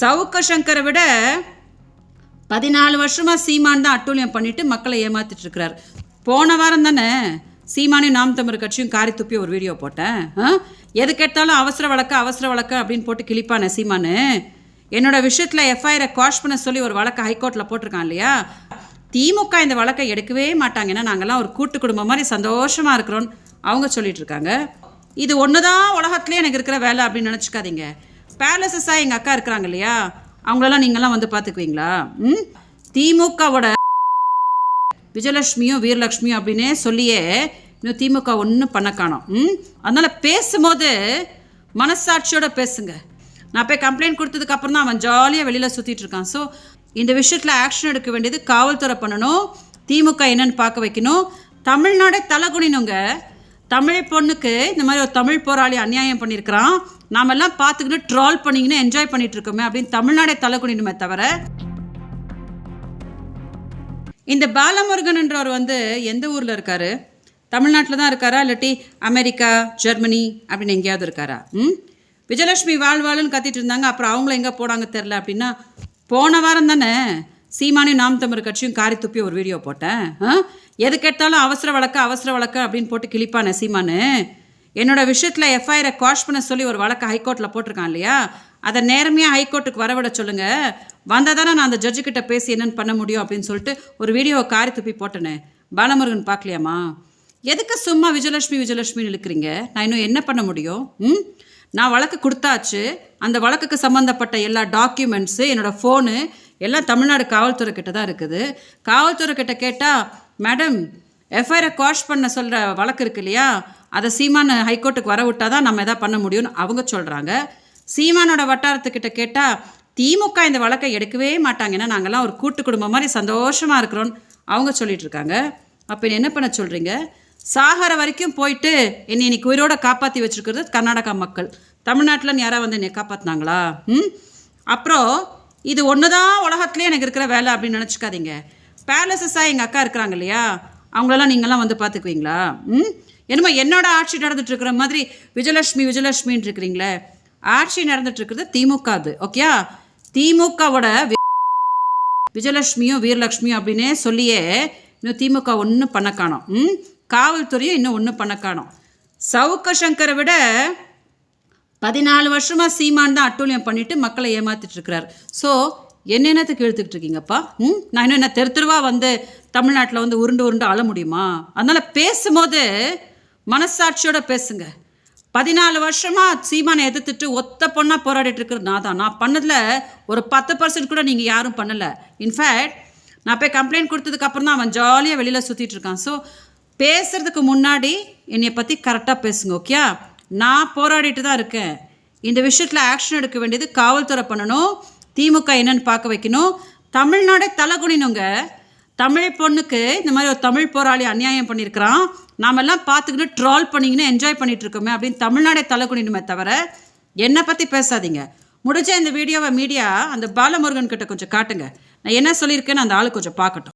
சவுக்க சங்கரை விட பதினாலு வருஷமாக சீமான் தான் அட்டூழியம் பண்ணிட்டு மக்களை ஏமாத்திட்டு இருக்கிறார். போன வாரம் தானே சீமானையும் நாம் தமிழ் கட்சியும் காரி துப்பி ஒரு வீடியோ போட்டேன். ஆ? எது கேட்டாலும் அவசர வழக்கு அவசர வழக்கு அப்படின்னு போட்டு கிளிப்பானே சீமானு. என்னோட விஷயத்தில் எஃப்ஐஆரை குவாஷ் பண்ண சொல்லி ஒரு வழக்கு ஹைகோர்ட்டில் போட்டிருக்கான் இல்லையா? திமுக இந்த வழக்கை எடுக்கவே மாட்டாங்க. ஏன்னா நாங்கள்லாம் ஒரு கூட்டு குடும்பம் மாதிரி சந்தோஷமாக இருக்கிறோன்னு அவங்க சொல்லிட்டு இருக்காங்க. இது ஒன்று தான் உலகத்துலேயே எனக்கு இருக்கிற வேலை அப்படின்னு நினச்சிக்காதீங்க. பேலசஸாக எங்கள் அக்கா இருக்கிறாங்க இல்லையா? அவங்களெல்லாம் நீங்களாம் வந்து பார்த்துக்குவீங்களா? ம்? திமுகவோட விஜயலட்சுமியும் வீரலட்சுமியும் அப்படின்னே சொல்லியே இன்னும் திமுக ஒன்றும் பண்ண காணும். ம்? அதனால் பேசும்போது மனசாட்சியோட பேசுங்க. நான் போய் கம்ப்ளைண்ட் கொடுத்ததுக்கு அப்புறம் தான் அவன் ஜாலியாக வெளியில் சுற்றிட்டு இருக்கான். ஸோ இந்த விஷயத்தில் ஆக்ஷன் எடுக்க வேண்டியது காவல்துறை பண்ணணும். திமுக என்னன்னு பார்க்க வைக்கணும். தமிழ்நாடே தலைகுனினுங்க தமிழ் பொண்ணுக்கு இந்த மாதிரி ஒரு தமிழ் போராளி அநியாயம் பண்ணியிருக்கிறான் நாமெல்லாம் பார்த்துக்கிட்டு ட்ரால் பண்ணிக்கின்னு என்ஜாய் பண்ணிட்டு இருக்கோமே அப்படின்னு தமிழ்நாடே தலைகுனினுமே தவிர இந்த பாலமுருகன்ன்றவர் வந்து எந்த ஊரில் இருக்காரு? தமிழ்நாட்டில் தான் இருக்காரா? இல்லாட்டி அமெரிக்கா ஜெர்மனி அப்படின்னு எங்கேயாவது இருக்காரா? ம்? விஜயலட்சுமி வாழ்வாளுன்னு கத்திட்டு இருந்தாங்க. அப்புறம் அவங்கள எங்கே போனாங்க தெரில அப்படின்னா போன வாரம் தானே சீமானையும் நாம் தமிழ் கட்சியும் காரி துப்பி ஒரு வீடியோ போட்டேன். ஆ? எது கேட்டாலும் அவசர வழக்கு அவசர வழக்கு அப்படின்னு போட்டு கிளிப்பான சீமானு. என்னோட விஷயத்தில் எஃப்ஐஆரை குவாஷ் பண்ண சொல்லி ஒரு வழக்கு ஹைகோர்ட்டில் போட்டிருக்கான் இல்லையா? அதை நேரமையாக ஹைகோர்ட்டுக்கு வரவிட சொல்லுங்க. வந்தால் தானே நான் அந்த ஜட்ஜுக்கிட்ட பேசி என்னென்னு பண்ண முடியும் அப்படின்னு சொல்லிட்டு ஒரு வீடியோவை காரி துப்பி போட்டேனே. பாலமுருகன் பார்க்கலையாமா எதுக்கு சும்மா விஜயலட்சுமி விஜயலட்சுமின்னு இழுக்கிறீங்க? நான் இன்னும் என்ன பண்ண முடியும்? ம்? நான் வழக்கு கொடுத்தாச்சு. அந்த வழக்குக்கு சம்மந்தப்பட்ட எல்லா டாக்குமெண்ட்ஸு என்னோடய ஃபோனு எல்லாம் தமிழ்நாடு காவல்துறை கிட்ட தான் இருக்குது. காவல்துறை கிட்ட கேட்டால் மேடம் எஃப்ஐஆரை காஷ் பண்ண சொல்கிற வழக்கு இருக்கு இல்லையா? அதை சீமான் ஹைகோர்ட்டுக்கு வர விட்டால் தான் நம்ம எதாவது பண்ண முடியும்னு அவங்க சொல்கிறாங்க சீமானோட வட்டாரத்துக்கிட்ட கேட்டால் திமுக இந்த வழக்கை எடுக்கவே மாட்டாங்க. ஏன்னா நாங்கள்லாம் ஒரு கூட்டு குடும்பம் மாதிரி சந்தோஷமாக இருக்கிறோன்னு அவங்க சொல்லிட்டு இருக்காங்க. அப்போ என்ன பண்ண சொல்கிறீங்க சாகர வரைக்கும் போயிட்டு என்னை இன்னைக்கு உயிரோட காப்பாற்றி வச்சுருக்கிறது கர்நாடகா மக்கள். தமிழ்நாட்டில் யாராவது வந்து என்னை காப்பாற்றினாங்களா ம்? அப்புறம் இது ஒன்று தான் உலகத்துலேயே எனக்கு இருக்கிற வேலை அப்படின்னு நினச்சிக்காதீங்க. பேலசஸாக எங்கள் அக்கா இருக்கிறாங்க இல்லையா? அவங்களெல்லாம் நீங்களாம் வந்து பார்த்துக்குவீங்களா? ம்? என்னமோ என்னோட ஆட்சி நடந்துட்டுருக்கிற மாதிரி விஜயலட்சுமி விஜயலட்சுமின்னு இருக்கிறீங்களே. ஆட்சி நடந்துட்டுருக்கிறது திமுக அது ஓகேயா? திமுகவோட விஜயலட்சுமியும் வீரலட்சுமியும் அப்படின்னே சொல்லியே இன்னும் திமுக ஒன்றும் பண்ண காணோம். ம்? காவல்துறையும் இன்னும் ஒன்றும் பண்ண காணோம். சவுக்க சங்கரை விட பதினாலு வருஷமாக சீமான் தான் அட்டூழியம் பண்ணிட்டு மக்களை ஏமாத்திட்டு இருக்கிறார் ஸோ என்னென்னத்துக்கு இழுத்துக்கிட்டு இருக்கீங்கப்பா ம்? நான் இன்னும் என்ன தெரு தெருவாக வந்து தமிழ்நாட்டில் வந்து உருண்டு உருண்டு அழ முடியுமா? அதனால் பேசும்போது மனசாட்சியோட பேசுங்க. பதினாலு வருஷமாக சீமானை எதிர்த்துட்டு ஒத்த பொண்ணாக போராடிட்டு இருக்கிறது நான் தான். நான் பண்ணதில் ஒரு பத்து பர்சன்ட் கூட நீங்கள் யாரும் பண்ணலை. இன்ஃபேக்ட் நான் போய் கம்ப்ளைண்ட் கொடுத்ததுக்கு அப்புறம் தான் அவன் ஜாலியாக வெளியில் சுற்றிட்டு இருக்கான் ஸோ பேசுறதுக்கு முன்னாடி என்னை பற்றி கரெக்டாக பேசுங்க ஓகே நான் போராடிட்டு தான் இருக்கேன். இந்த விஷயத்தில் ஆக்ஷன் எடுக்க வேண்டியது காவல்துறை பண்ணணும். திமுக என்னன்னு பார்க்க வைக்கணும். தமிழ்நாடே தலைகுனினுங்க தமிழ் பொண்ணுக்கு இந்த மாதிரி ஒரு தமிழ் போராளி அநியாயம் பண்ணியிருக்கிறான். நாமெல்லாம் பார்த்துக்கிட்டு ட்ரால் பண்ணிங்கன்னு என்ஜாய் பண்ணிட்டு இருக்கோமே அப்படின்னு தமிழ்நாடே தலைகுனினுமே தவிர என்னை பற்றி பேசாதீங்க. முடிஞ்ச இந்த வீடியோவை மீடியா அந்த பாலமுருகன் கிட்ட கொஞ்சம் காட்டுங்க. நான் என்ன சொல்லியிருக்கேன்னு அந்த ஆள் கொஞ்சம் பார்க்கட்டும்.